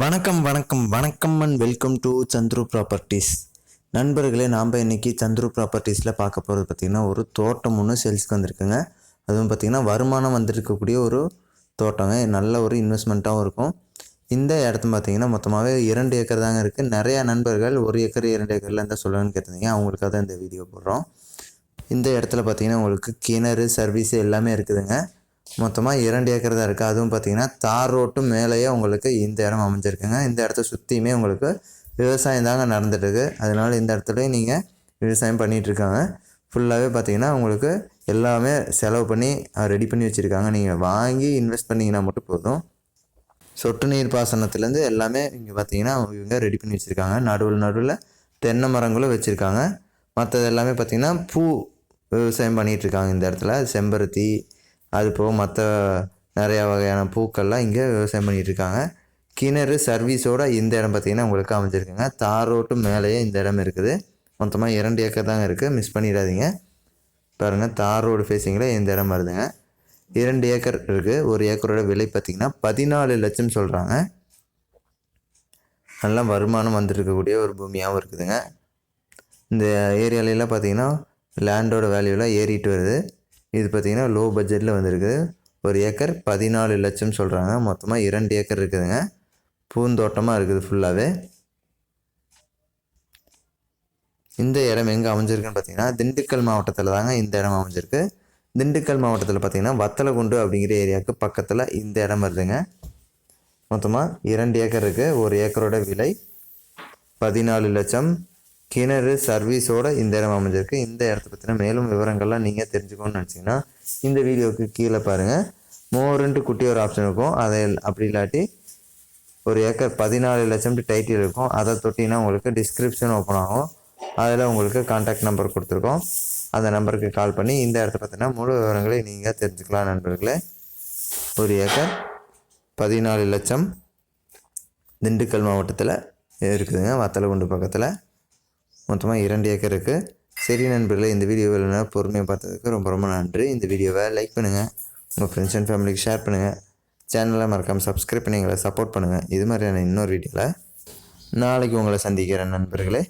வணக்கம் வணக்கம் வணக்கம் and welcome to Chandru properties நண்பர்களே நாம் இன்னைக்கு சந்துரு ப்ராப்பர்ட்டிஸில் பார்க்க போகிறது பார்த்திங்கன்னா ஒரு தோட்டம் ஒன்று சேல்ஸ்க்கு வந்திருக்குங்க. அதுவும் பார்த்திங்கன்னா வருமானம் வந்திருக்கக்கூடிய ஒரு தோட்டங்க. நல்ல ஒரு இன்வெஸ்ட்மெண்ட்டாகவும் இருக்கும். இந்த இடத்த பார்த்திங்கன்னா மொத்தமாகவே இரண்டு ஏக்கர் தாங்க இருக்குது நிறையா நண்பர்கள் ஒரு ஏக்கர் இரண்டு ஏக்கரில் இருந்தால் சொல்லணும்னு கேட்டிருந்தீங்க. அவங்களுக்காக தான் இந்த வீடியோ போடுறோம். இந்த இடத்துல பார்த்தீங்கன்னா உங்களுக்கு கிணறு சர்வீஸ் எல்லாமே இருக்குதுங்க. மொத்தமாக இரண்டு ஏக்கர் தான் இருக்குது அதுவும் பார்த்தீங்கன்னா தார் ரோட்டு மேலேயே உங்களுக்கு இந்த இடம் அமைஞ்சிருக்குங்க. இந்த இடத்த சுற்றியுமே உங்களுக்கு விவசாயம் தாங்க நடந்துட்டுருக்கு. அதனால இந்த இடத்துலையும் நீங்கள் விவசாயம் பண்ணிகிட்ருக்காங்க ஃபுல்லாகவே பார்த்தீங்கன்னா உங்களுக்கு எல்லாமே செலவு பண்ணி ரெடி பண்ணி வச்சுருக்காங்க. நீங்கள் வாங்கி இன்வெஸ்ட் பண்ணிங்கன்னா மட்டும் போதும். சொட்டு நீர் பாசனத்துலேருந்து எல்லாமே இங்கே பார்த்திங்கன்னா இவங்க ரெடி பண்ணி வச்சுருக்காங்க. நடுவில் நடுவில் தென்னை மரங்களும் வச்சுருக்காங்க. மற்றது எல்லாமே பார்த்திங்கன்னா பூ விவசாயம் பண்ணிகிட்ருக்காங்க இந்த இடத்துல. செம்பருத்தி அது போக மற்ற நிறையா வகையான பூக்கள்லாம் இங்கே விவசாயம் பண்ணிகிட்டு இருக்காங்க கிணறு சர்வீஸோட இந்த இடம் பார்த்திங்கன்னா உங்களுக்கு அமைஞ்சிருக்குங்க. தார் ரோட்டு மேலேயே இந்த இடம் இருக்குது. மொத்தமாக இரண்டு ஏக்கர் தாங்க இருக்குது மிஸ் பண்ணிடாதீங்க. பாருங்கள் தார் ரோடு ஃபேஸிங்கில் இந்த இடம் வருதுங்க. இரண்டு ஏக்கர் இருக்குது ஒரு ஏக்கரோட விலை பார்த்திங்கன்னா பதினாலு லட்சம் சொல்கிறாங்க நல்லா வருமானம் வந்துருக்கக்கூடிய ஒரு பூமியாகவும் இருக்குதுங்க. இந்த ஏரியாலெலாம் பார்த்திங்கன்னா லேண்டோட வேல்யூலாம் ஏறிட்டு வருது. இது பார்த்தீங்கன்னா லோ பட்ஜெட்டில் வந்திருக்குது. ஒரு ஏக்கர் பதினாலு லட்சம் சொல்கிறாங்க மொத்தமாக இரண்டு ஏக்கர் இருக்குதுங்க. பூந்தோட்டமாக இருக்குது ஃபுல்லாகவே இந்த இடம் எங்கே அமைஞ்சிருக்குன்னு பார்த்தீங்கன்னா திண்டுக்கல் மாவட்டத்தில் தாங்க இந்த இடம் அமைஞ்சிருக்கு. திண்டுக்கல் மாவட்டத்தில் பார்த்தீங்கன்னா வத்தலகுண்டு அப்படிங்கிற ஏரியாவுக்கு பக்கத்தில் இந்த இடம் வருதுங்க. மொத்தமாக இரண்டு ஏக்கர் இருக்குது ஒரு ஏக்கரோட விலை பதினாலு லட்சம். கிணறு சர்வீஸோட இந்த இடம் அமைஞ்சிருக்கு. இந்த இடத்த பற்றின மேலும் விவரங்கள்லாம் நீங்கள் தெரிஞ்சுக்கணும்னு நினச்சிங்கன்னா இந்த வீடியோவுக்கு கீழே பாருங்கள் மோருன்ட்டு குட்டி ஒரு ஆப்ஷன் இருக்கும். அதை அப்படி இல்லாட்டி ஒரு ஏக்கர் பதினாலு லட்சம் டைட்டில் இருக்கும். அதை தொட்டிங்கன்னா உங்களுக்கு டிஸ்கிரிப்ஷன் ஓப்பன் ஆகும். அதில் உங்களுக்கு கான்டாக்ட் நம்பர் கொடுத்துருக்கோம். அந்த நம்பருக்கு கால் பண்ணி இந்த இடத்த பற்றினா முழு விவரங்களை நீங்கள் தெரிஞ்சுக்கலாம் நண்பர்களே. ஒரு ஏக்கர் பதினாலு லட்சம் திண்டுக்கல் மாவட்டத்தில் இருக்குதுங்க. வத்தலகுண்டு பக்கத்தில். மொத்தமாக இரண்டு ஏக்கர் இருக்குது சரி நண்பர்களே இந்த வீடியோவில் பொறுமையாக பார்த்ததுக்கு ரொம்ப ரொம்ப நன்றி. இந்த வீடியோவை லைக் பண்ணுங்கள் உங்கள் ஃப்ரெண்ட்ஸ் அண்ட் ஃபேமிலிக்கு ஷேர் பண்ணுங்கள் சேனலை மறக்காமல் சப்ஸ்கிரைப் பண்ணி எங்களை சப்போர்ட் பண்ணுங்கள் இது மாதிரியான இன்னொரு வீடியோவில் நாளைக்கு உங்களை சந்திக்கிறேன் நண்பர்களே.